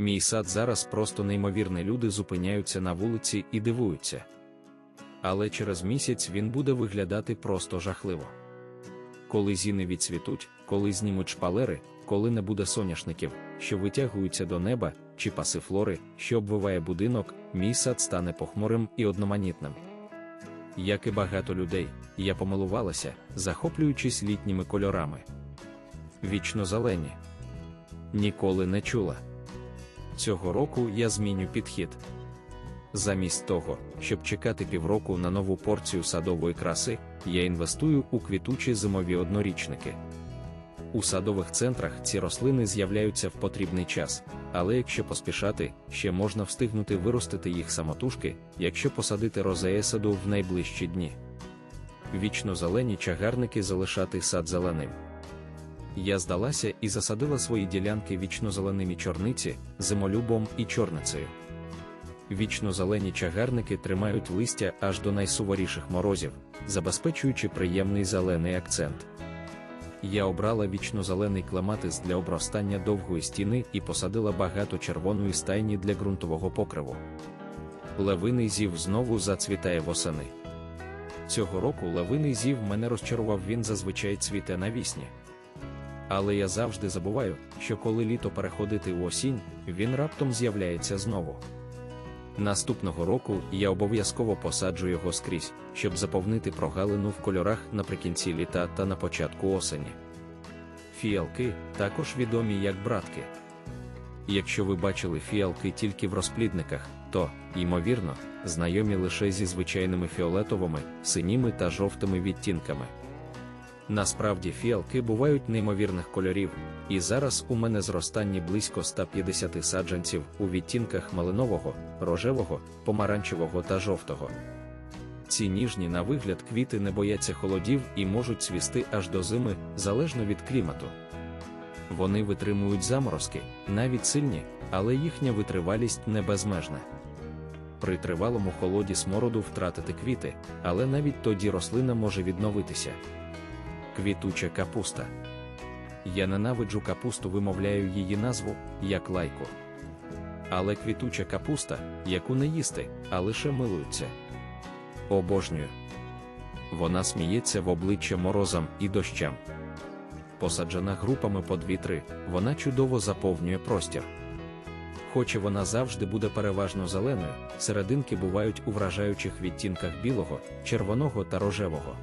Мій сад зараз просто неймовірний. Люди зупиняються на вулиці і дивуються. Але через місяць він буде виглядати просто жахливо. Коли зіни відцвітуть, коли знімуть шпалери, коли не буде соняшників, що витягуються до неба, чи пасифлори, що обвиває будинок, мій сад стане похмурим і одноманітним. Як і багато людей, я помилувалася, захоплюючись літніми кольорами. Вічно зелені. Ніколи не чула. Цього року я зміню підхід. Замість того, щоб чекати півроку на нову порцію садової краси, я інвестую у квітучі зимові однорічники. У садових центрах ці рослини з'являються в потрібний час, але якщо поспішати, ще можна встигнути виростити їх самотужки, якщо посадити розеє саду в найближчі дні. Вічно зелені чагарники залишати сад зеленим. Я здалася і засадила свої ділянки вічно-зеленими чорниці, зимолюбом і чорницею. Вічно-зелені чагарники тримають листя аж до найсуворіших морозів, забезпечуючи приємний зелений акцент. Я обрала вічно-зелений клематис для обростання довгої стіни і посадила багато червоної стайні для ґрунтового покриву. Левиний зів знову зацвітає восени. Цього року левиний зів мене розчарував, він зазвичай цвіте навісні. Але я завжди забуваю, що коли літо переходити у осінь, він раптом з'являється знову. Наступного року я обов'язково посаджу його скрізь, щоб заповнити прогалину в кольорах наприкінці літа та на початку осені. Фіалки також відомі як братки. Якщо ви бачили фіалки тільки в розплідниках, то, ймовірно, знайомі лише зі звичайними фіолетовими, синіми та жовтими відтінками. Насправді фіалки бувають неймовірних кольорів, і зараз у мене зростання близько 150 саджанців у відтінках малинового, рожевого, помаранчевого та жовтого. Ці ніжні на вигляд квіти не бояться холодів і можуть цвісти аж до зими, залежно від клімату. Вони витримують заморозки, навіть сильні, але їхня витривалість не безмежна. При тривалому холоді смороду втратити квіти, але навіть тоді рослина може відновитися. Квітуча капуста. Я ненавиджу капусту, вимовляю її назву як лайку. Але квітуча капуста, яку не їсти, а лише милуються. Обожнюю. Вона сміється в обличчя морозам і дощам. Посаджена групами по дві-три, вона чудово заповнює простір. Хоча вона завжди буде переважно зеленою, серединки бувають у вражаючих відтінках білого, червоного та рожевого.